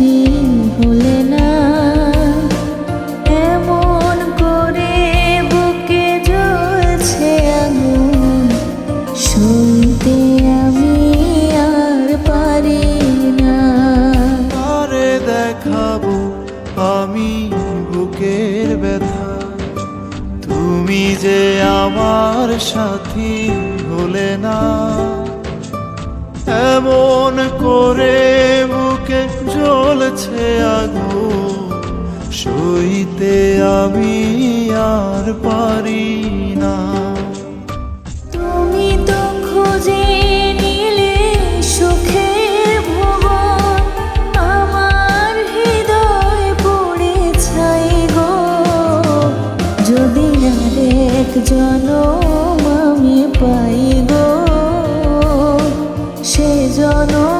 কঠিন হলে না। এমন করে বুকে আমি আর পারি না। বুকের তুমি যে আমার সাথী হলে না। এমন করে জ্বলছে আগুন, সইতে আমি আর পারি না। তুমি তো খুঁজে আমার হৃদয় পড়ে যদি জনম আমি পাই গো, সে জনমে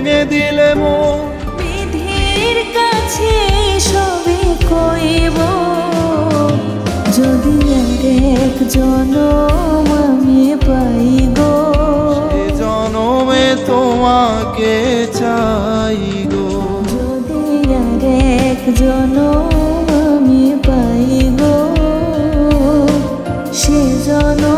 ভেঙে দিলে মন। বিধির কাছে সবে কইব যদি এক আমি পাই গো। জনমে তোমাকে চাই গো। যদি একজন আমি পাই গো সে জনম